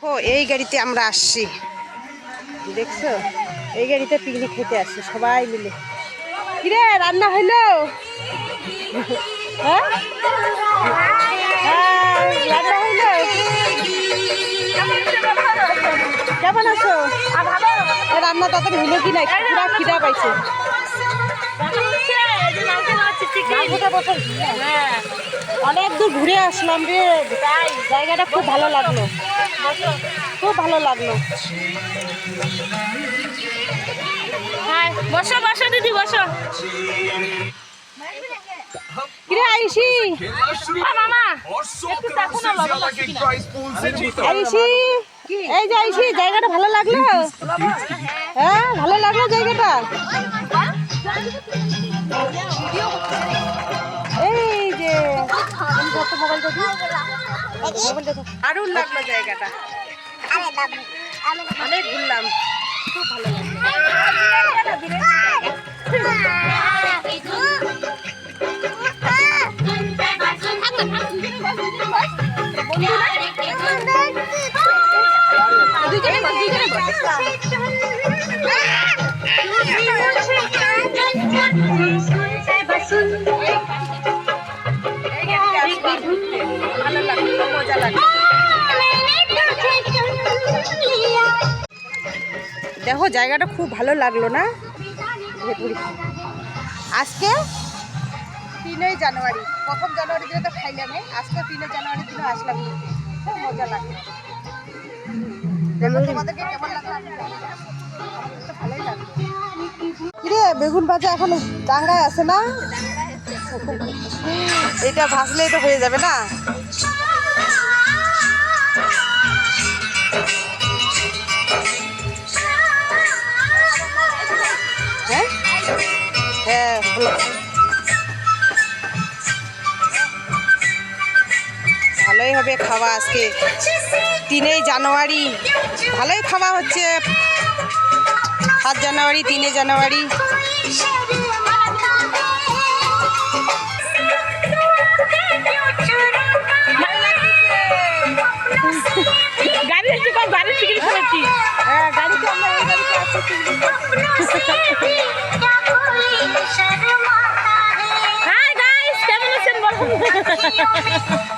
ও এই গাড়িতে আমরা আসছি। দেখছ? এই গাড়িতে পিকনিক খেতে আসছি সবাই মিলে। কিরে রান্না হইল হ্যাঁ? হ্যাঁ, রান্না কেমন আছো? রান্না তাড়াতাড়ি হইল কি না পুরা খিদা পাইছে। হ্যাঁ। অনেক দূর ঘুরে আসলাম রে। জায়গাটা খুব ভালো লাগল। খুব ভালো লাগল। হ্যাঁ বসো বসো, দিদি, বসো। আইসি? মামা এই যে আইসি, জায়গাটা ভালো লাগল? হ্যাঁ ভালো লাগল জায়গাটা? দারুণ লাগল জায়গাটা। অনেক ঘুরলাম। খুব ভালো লাগল। দেখো, জায়গাটা খুব ভালো লাগল না? আজকে তিনই জানুয়ারি, প্রথম জানুয়ারি দিনে তো খাইলাম আজকে তিনই জানুয়ারি দিনে আসলাম। খুব মজা লাগল। তোমাদেরকে কেমন লাগল ভালোই লাগল। বেগুন ভাজা এখন ডাঙ্গায় আছে না? এটা ভাজলেই তো হয়ে যাবে না? ভালোই হবে খাওয়া আজকে। তিনই জানুয়ারি। ভালোই খাওয়া হচ্ছে। সাত জানুয়ারি তিনে জানুয়ারি। গাড়ি এসে গাড়ি হ্যাঁ গাড়িতে আমরা গাড়িতে আছি you're me.